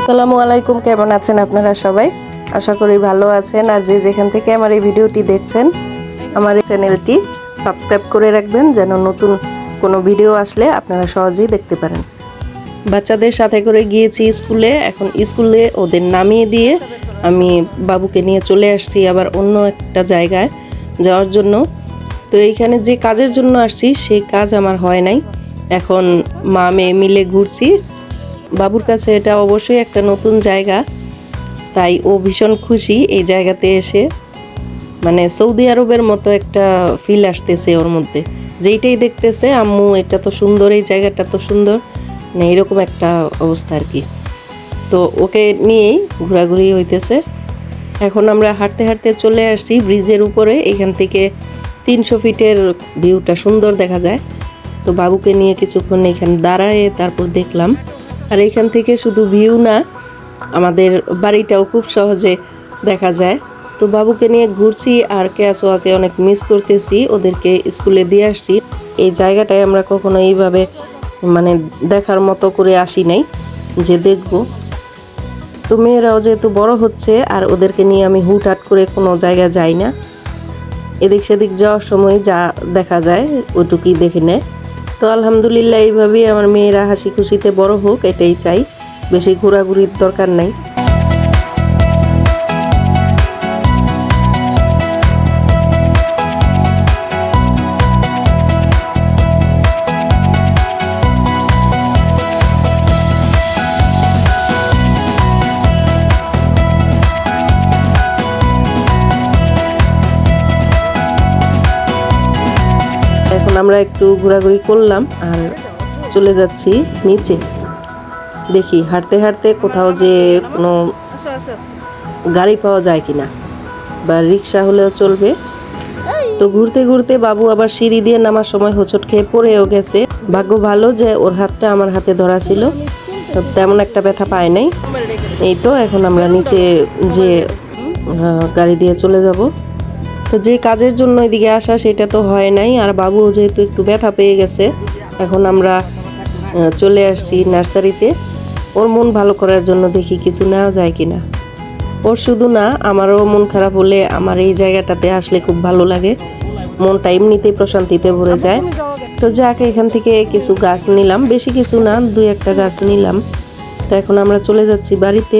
আসসালামু আলাইকুম, কেমন আছেন আপনারা সবাই? আশা করি ভালো আছেন। আর যে যেখান থেকে আমার এই ভিডিওটি দেখছেন, আমার এই চ্যানেলটি সাবস্ক্রাইব করে রাখবেন, যেন নতুন কোনো ভিডিও আসলে আপনারা সহজেই দেখতে পারেন। বাচ্চাদের সাথে করে গিয়েছি স্কুলে। এখন স্কুলে ওদের নামিয়ে দিয়ে আমি বাবুকে নিয়ে চলে আসছি আবার অন্য একটা জায়গায় যাওয়ার জন্য। তো এইখানে যে কাজের জন্য আসছি, সেই কাজ আমার হয় নাই। এখন মা মেয়ে মিলে ঘুরছি। বাবুর কাছে এটা অবশ্যই একটা নতুন জায়গা। তাই ও ভীষণ খুশি এই জায়গাতে এসে। মানে সৌদি আরবের মতো একটা ফিল আসতেছে ওর মধ্যে। যেইটাই দেখতেছে, আম্মু, এটা তো সুন্দর, এই জায়গাটা তো সুন্দর। মানে এরকম একটা অবস্থা আর কি। তো ওকে নিয়েই ঘোরাঘুরি হইতেছে। এখন আমরা হাঁটতে হাঁটতে চলে আসছি ব্রিজের উপরে। এখান থেকে তিনশো ফিটের ভিউটা সুন্দর দেখা যায়। তো বাবুকে নিয়ে কিছুক্ষণ এখানে দাঁড়ায় তারপর দেখলাম আর এখান থেকে শুধু ভিউ না, আমাদের বাড়িটাও খুব সহজে দেখা যায়। তো বাবুকে নিয়ে ঘুরছি আর কেয়াসোয়াকে অনেক মিস করতেছি, ওদেরকে স্কুলে দিয়ে আসছি। এই জায়গাটায় আমরা কখনো এইভাবে মানে দেখার মতো করে আসি নাই, যে দেখব। তো মেয়েরাও যেহেতু বড় হচ্ছে, আর ওদেরকে নিয়ে আমি হুটহাট করে কোনো জায়গায় যাই না। এদিক সেদিক যাওয়ার সময় যা দেখা যায়, ওটুকুই দেখে নেয়। তো আলহামদুলিল্লাহ, এইভাবেই আমার মেয়েরা হাসি খুশিতে বড় হোক, এটাই চাই। বেশি ঘোরাঘুরির দরকার নাই। আমরা একটু ঘোরাঘুরি করলাম আর চলে যাচ্ছি নিচে। দেখি, হাঁটতে হাঁটতে কোথাও যে কোনো গাড়ি পাওয়া যায় কিনা বা রিক্সা হলেও চলবে। তো ঘুরতে ঘুরতে বাবু আবার সিঁড়ি দিয়ে নামার সময় হোঁচট খেয়ে পড়েও গেছে। ভাগ্য ভালো যে ওর হাতটা আমার হাতে ধরা ছিল। তো তেমন একটা ব্যথা পায় নাই। এই তো, এখন আমরা নিচে যে গাড়ি দিয়ে চলে যাব। তো যে কাজের জন্য এদিকে আসা সেটা তো হয় নাই, আর বাবু যেহেতু একটু ব্যথা পেয়ে গেছে, এখন আমরা চলে আসছি নার্সারিতে। ওর মন ভালো করার জন্য দেখি কিছু নেওয়া যায় কি না ওর শুধু না, আমারও মন খারাপ হলে আমার এই জায়গাটাতে আসলে খুব ভালো লাগে। মনটা এমনিতেই প্রশান্তিতে ভরে যায়। তো যাকে, এখান থেকে কিছু গাছ নিলাম। বেশি কিছু না, দুই একটা গাছ নিলাম। তো এখন আমরা চলে যাচ্ছি বাড়িতে।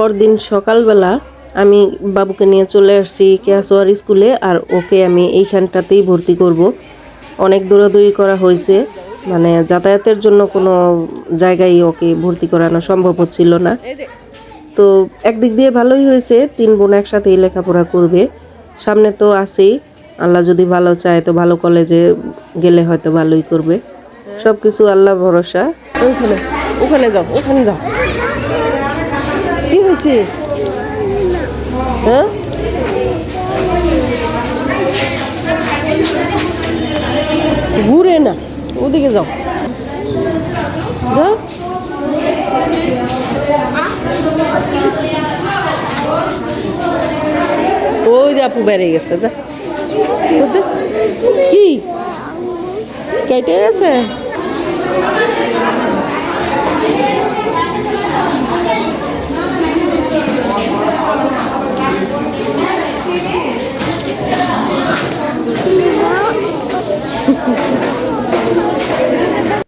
পরদিন সকালবেলা আমি বাবুকে নিয়ে চলে আসছি কেয়াসোয়ার স্কুলে আর ওকে আমি এইখানটাতেই ভর্তি করব। অনেক দৌড়াদৌড়ি করা হয়েছে মানে যাতায়াতের জন্য কোনো জায়গায় ওকে ভর্তি করানো সম্ভব হচ্ছিল না। তো একদিক দিয়ে ভালোই হয়েছে, তিন বোন একসাথেই লেখাপড়া করবে। সামনে তো আছেই, আল্লাহ যদি ভালো চায় তো ভালো কলেজে গেলে হয়তো ভালোই করবে। সব কিছু আল্লাহ ভরসা। ওখানে ওখানে যাও ওখানে যাও। কি হ্যাঁ? ঘুরে না, ওদিকে যাও। যাও। ওই যে আপু বেড়ে গেছে, যা। কি? কেটে গেছে?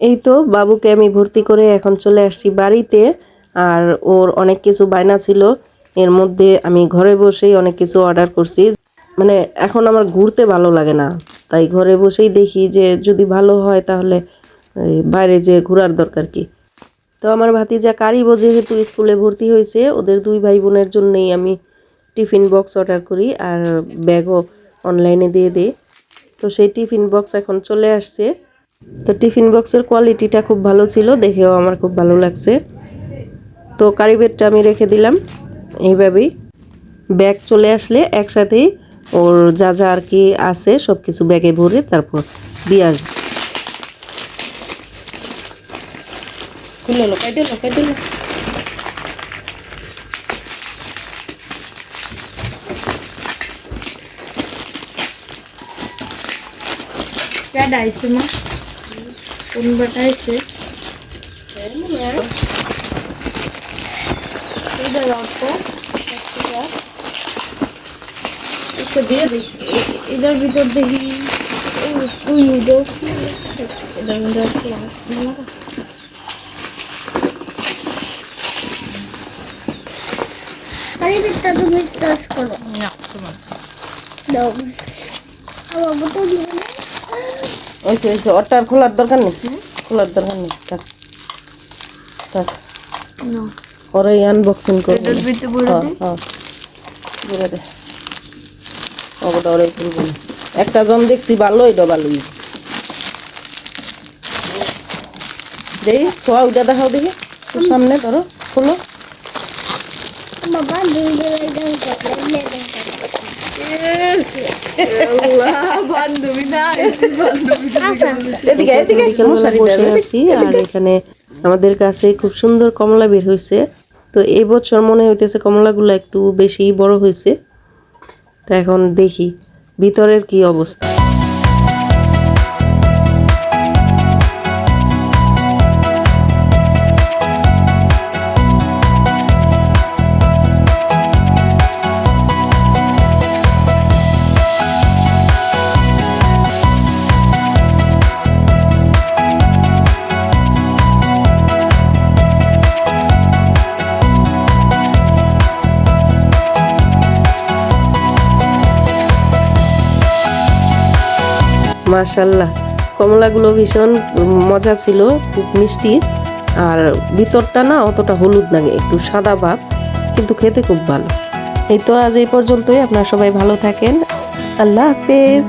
এই তো বাবুকে আমি ভর্তি করে এখন চলে আসছি বাড়িতে, আর ওর অনেক কিছু বায়না ছিল। এর মধ্যে আমি ঘরে বসেই অনেক কিছু অর্ডার করছি। মানে এখন আমার ঘুরতে ভালো লাগে না। তাই ঘরে বসেই দেখি যে যদি ভালো হয় তাহলে বাইরে যে ঘোরার দরকার কি। তো আমার ভাতিজা কারিব যেহেতু স্কুলে ভর্তি হয়েছে, ওদের দুই ভাই বোনের জন্যই আমি টিফিন বক্স অর্ডার করি আর ব্যাগও অনলাইনে দিয়ে দিই। তো সেই টিফিন বক্স এখন চলে আসছে। তো টিফিন বক্সের কোয়ালিটিটা খুব ভালো ছিল দেখেও আমার খুব ভালো লাগছে। তো কারি বেডটা আমি রেখে দিলাম এইভাবেই। ব্যাগ চলে আসলে একসাথেই ওর যা যা আর কি আছে সব কিছু ব্যাগে ভরে তারপর দিয়ে আসবে। খুলে লো কাইটে Bunu bakarsın. Görmüyor. Bir Ini lapta. Ini İşte itu de ini bir de değil. Uyuyor. Uyuyor. İler bir de değil. ini kita tadımı kita sekolah. ya, Doğru. Ama bu da ini ওইসে ওইসে ওটা আর খোলার দরকার নেই? খোলার দরকার নেই? থাক থাক। ওরাই আনবক্সিং করবে। দিই ঘুরে দে। ওটা ওরাই খুলবে একটা জন দেখছি ভালো এটা ভালোই দেখি সোয়া ওইটা দেখাও দেখি। তোর সামনে ধরো খোলো। বাবা আর এখানে আমাদের কাছে খুব সুন্দর কমলা বের হয়েছে। তো এই বছর মনে হইতেছে কমলাগুলো একটু বেশি বড় হয়েছে। তো এখন দেখি ভিতরের কি অবস্থা। মাশাল্লাহ। কমলাগুলো ভীষণ মজা ছিল, খুব মিষ্টি। আর ভিতরটা না অতটা হলুদ লাগে একটু সাদা ভাব, কিন্তু খেতে খুব ভালো। এই তো আজ এই পর্যন্তই, আপনারা সবাই ভালো থাকেন। আল্লাহ হাফেজ।